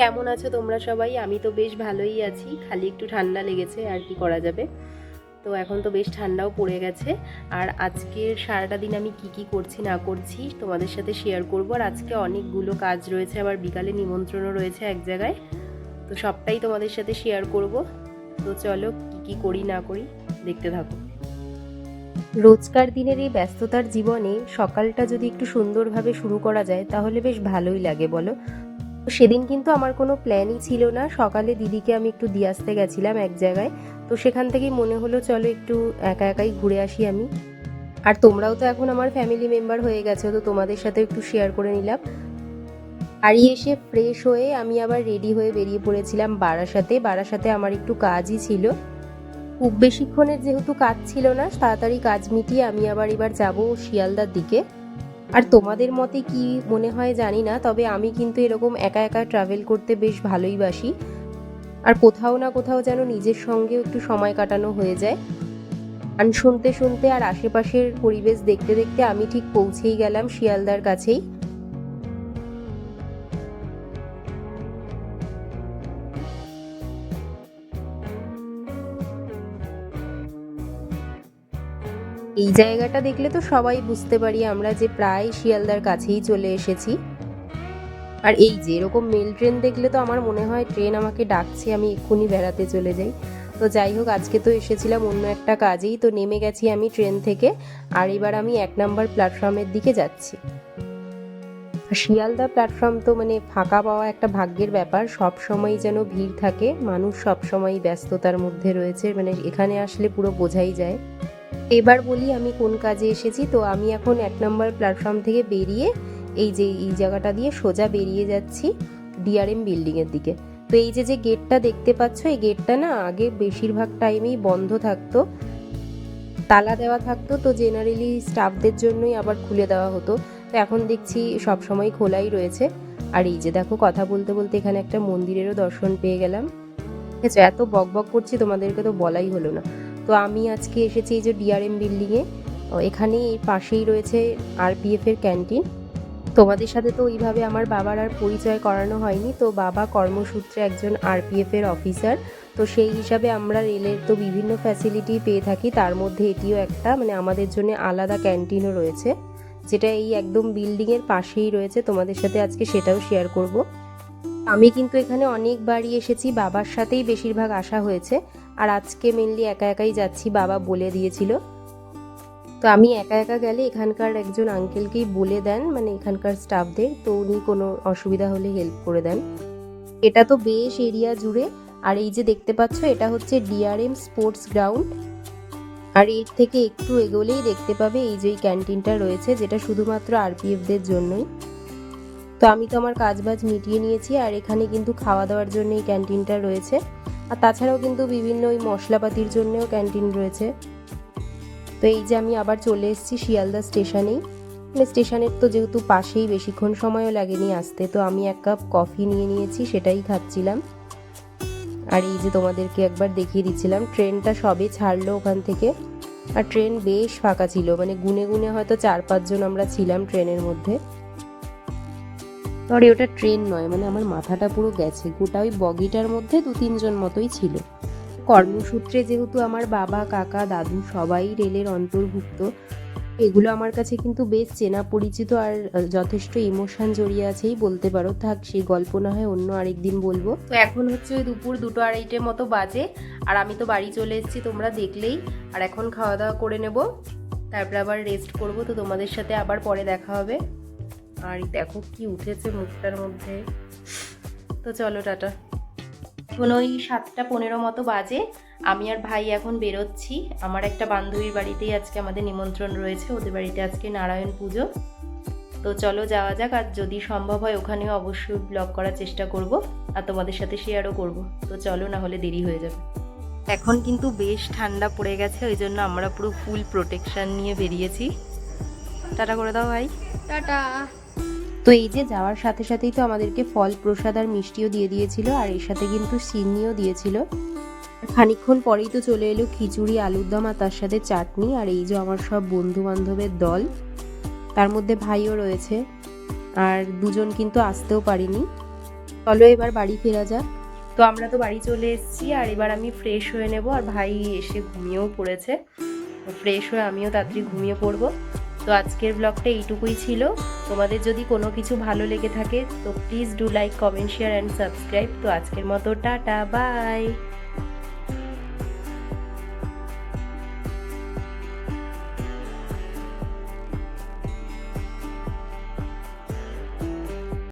কেমন আছো তোমরা সবাই? আমি তো বেশ ভালোই আছি। খালি একটু ঠান্ডা লেগেছে, আর কি করা যাবে? তো এখন তো বেশ ঠান্ডাও পড়ে গেছে। আর আজকের সারাটা দিন আমি কি কি করছি, না করছি, তোমাদের সাথে শেয়ার করব। আর আজকে অনেকগুলো কাজ রয়েছে, আবার বিকালে নিমন্ত্রণও রয়েছে এক জায়গায়। তো সবটাই তোমাদের সাথে শেয়ার করব। তো চলো, কি কি করি, না করি, দেখতে থাকো। রোজকার দিনের এই ব্যস্ততার জীবনে সকালটা যদি একটু সুন্দরভাবে শুরু করা যায়, তাহলে বেশ ভালোই লাগে, বলো? সেদিন কিন্তু আমার কোনো প্ল্যানই ছিল না। সকালে দিদিকে আমি একটু দিয়ে আসতে গেছিলাম এক জায়গায়। তো সেখান থেকেই মনে হলো, চলো একটু একা একাই ঘুরে আসি আমি। আর তোমরাও তো এখন আমার ফ্যামিলি মেম্বার হয়ে গেছো, তো তোমাদের সাথে একটু শেয়ার করে নিলাম। বাড়ি এসে ফ্রেশ হয়ে আমি আবার রেডি হয়ে বেরিয়ে পড়েছিলাম বারাসাতে। বারাসাতে আমার একটু কাজই ছিল। খুব বেশিক্ষণের যেহেতু কাজ ছিল না, তাড়াতাড়ি কাজ মিটিয়ে আমি আবার এবার যাব শিয়ালদার দিকে। আর তোমাদের মতে কি মনে হয় জানি না, তবে আমি কিন্তু এরকম একা একা ট্রাভেল করতে বেশ ভালোই বাসি। আর কোথাও না কোথাও যেন নিজের সঙ্গেও একটু সময় কাটানো হয়ে যায়। আর শুনতে শুনতে আর আশেপাশের পরিবেশ দেখতে দেখতে আমি ঠিক পৌঁছেই গেলাম শিয়ালদার কাছেই। এই জায়গাটা দেখলে তো সবাই বুঝতে পারি আমরা যে প্রায় শিয়ালদার কাছেই চলে এসেছি। আর এই যে এরকম মেল ট্রেন দেখলে তো আমার মনে হয় ট্রেন আমাকে ডাকছে, আমি এক্ষুনি বেড়াতে চলে যাই। তো যাই হোক, আজকে তো এসেছিলাম অন্য একটা কাজেই, তো নেমে গেছি আমি ট্রেন থেকে। আর এবার আমি এক নাম্বার প্ল্যাটফর্মের দিকে যাচ্ছি। শিয়ালদা প্ল্যাটফর্ম তো মানে ফাঁকা পাওয়া একটা ভাগ্যের ব্যাপার, সব সময় যেন ভিড় থাকে, মানুষ সব সময় ব্যস্ততার মধ্যে রয়েছে মানে এখানে আসলে পুরো বোঝাই যায়। এবার বলি আমি কোন কাজে এসেছি, তো আমি এখন এক নম্বর প্ল্যাটফর্ম থেকে বেরিয়ে এই যে, এই জায়গাটা দিয়ে সোজা বেরিয়ে যাচ্ছি ডিআরএম বিল্ডিংয়ের দিকে। তো এই যে যে গেটটা দেখতে পাচ্ছ, এই গেটটা না আগে বেশিরভাগ টাইমেই বন্ধ থাকতো, তালা দেওয়া থাকতো, তো জেনারেলি স্টাফদের জন্যই আবার খুলে দেওয়া হতো। তো এখন দেখছি সব সময় খোলাই রয়েছে। আর এই যে দেখো, কথা বলতে বলতে এখানে একটা মন্দিরেরও দর্শন পেয়ে গেলাম। ঠিক আছে, এত বক বক করছি তোমাদেরকে তো বলাই হলো না। তো আমি আজকে এসেছি এই যে ডিআরএম বিল্ডিংয়ে এখানেই এই পাশেই রয়েছে আরপিএফ এর ক্যান্টিন তোমাদের সাথে তো ওইভাবে আমার বাবার আর পরিচয় করানো হয়নি। তো বাবা কর্মসূত্রে একজন আরপিএফ এর অফিসার তো সেই হিসাবে আমরা রেলের তো বিভিন্ন ফ্যাসিলিটি পেয়ে থাকি। তার মধ্যে এটিও একটা মানে আমাদের জন্য আলাদা ক্যান্টিনও রয়েছে। যেটা এই একদম বিল্ডিংয়ের পাশেই রয়েছে। তোমাদের সাথে আজকে সেটাও শেয়ার করব। আমি কিন্তু এখানে অনেকবারই এসেছি, বাবার সাথেই বেশিরভাগ আসা হয়েছে। আর আজকে মেনলি একা একাই যাচ্ছি, বাবা বলে দিয়েছিল। তো আমি একা একা গেলে এখানকার একজন আঙ্কেলকেই বলে দেন মানে এখানকার স্টাফদের তো উনি কোনো অসুবিধা হলে হেল্প করে দেন। এটা তো বেশ এরিয়া জুড়ে। আর এই যে দেখতে পাচ্ছ, এটা হচ্ছে ডিআরএম স্পোর্টস গ্রাউন্ড আর এর থেকে একটু এগোলেই দেখতে পাবে এই যে ক্যান্টিনটা রয়েছে, যেটা শুধুমাত্র আরপিএফদের জন্যই। তো আমি তো আমার কাজবাজ মিটিয়ে নিয়েছি, আর এখানে কিন্তু খাওয়া দাওয়ার জন্য এই ক্যান্টিনটা রয়েছে। আর তাছাড়াও কিন্তু বিভিন্ন ওই মশলাপাতির জন্যও ক্যান্টিন রয়েছে। তো এই যে আমি আবার চলে এসেছি শিয়ালদা স্টেশনেই। মানে স্টেশনের তো যেহেতু পাশেই, বেশিক্ষণ সময়ও লাগেনি আসতে। তো আমি এক কাপ কফি নিয়ে নিয়েছি, সেটাই খাচ্ছিলাম। আর এই যে তোমাদেরকে একবার দেখিয়ে দিচ্ছিলাম, ট্রেনটা সবে ছাড়লো ওখান থেকে। আর ট্রেন বেশ ফাঁকা ছিল মানে গুনে গুনে হয়তো চার পাঁচজন আমরা ছিলাম ট্রেনের মধ্যে। সরি ওটা ট্রেন নয় মানে আমার মাথাটা পুরো গেছে। গোটা ওই বগিটার মধ্যে দু তিনজন মতোই ছিল। কর্মসূত্রে যেহেতু আমার বাবা, কাকা, দাদু সবাই রেলের অন্তর্ভুক্ত, এগুলো আমার কাছে কিন্তু বেশ চেনা পরিচিত আর যথেষ্ট ইমোশন জড়িয়ে আছেই বলতে পারো। থাক, সেই গল্প না হয় অন্য আরেকদিন বলব। তো এখন হচ্ছে ওই দুপুর দুটো আড়াইটের মতো বাজে, আর আমি তো বাড়ি চলে এসেছি, তোমরা দেখলেই। আর এখন খাওয়া দাওয়া করে নেব, তারপরে আবার রেস্ট করব, তো তোমাদের সাথে আবার পরে দেখা হবে। আর দেখো কি উঠেছে মুখটার মধ্যে। তো চলো, টাটা। এখন ওই সাতটা পনেরো মতো বাজে। আমি আর ভাই এখন বেরোচ্ছি। আমার একটা বান্ধবীর বাড়িতেই আজকে আমাদের নিমন্ত্রণ রয়েছে। ওদের বাড়িতে আজকে নারায়ণ পুজো। তো চলো, যাওয়া যাক। আর যদি সম্ভব হয় ওখানেও অবশ্যই ব্লগ করার চেষ্টা করব। আর তোমাদের সাথে শেয়ারও করব। তো চলো, না হলে দেরি হয়ে যাবে। এখন কিন্তু বেশ ঠান্ডা পড়ে গেছে। ওই জন্য আমরা পুরো ফুল প্রোটেকশন নিয়ে বেরিয়েছি। টাটা করে দাও ভাই। টাটা। তো এই যে যাওয়ার সাথে সাথেই তো আমাদেরকে ফল প্রসাদ আর মিষ্টিও দিয়ে দিয়েছিল আর এর সাথে কিন্তু চিনিও দিয়েছিল। আর খানিকক্ষণ পরেই তো চলে এলো খিচুড়ি আলুর দম আর তার সাথে চাটনি আর এই যে আমার সব বন্ধু বান্ধবের দল। তার মধ্যে ভাইও রয়েছে আর দুজন কিন্তু আসতেও পারিনি। চলো এবার বাড়ি ফেরা যাক। তো আমরা তো বাড়ি চলে এসেছি আর এবার আমি ফ্রেশ হয়ে নেব আর ভাই এসে ঘুমিয়েও পড়েছে। ফ্রেশ হয়ে আমিও তাড়াতাড়ি ঘুমিয়ে পড়ব। তো আজকের ব্লগটা এইটুকুই ছিল। তোমাদের যদি কোনো কিছু ভালো লেগে থাকে, তো please do like comment share and subscribe তো আজকের মতো, টাটা বাই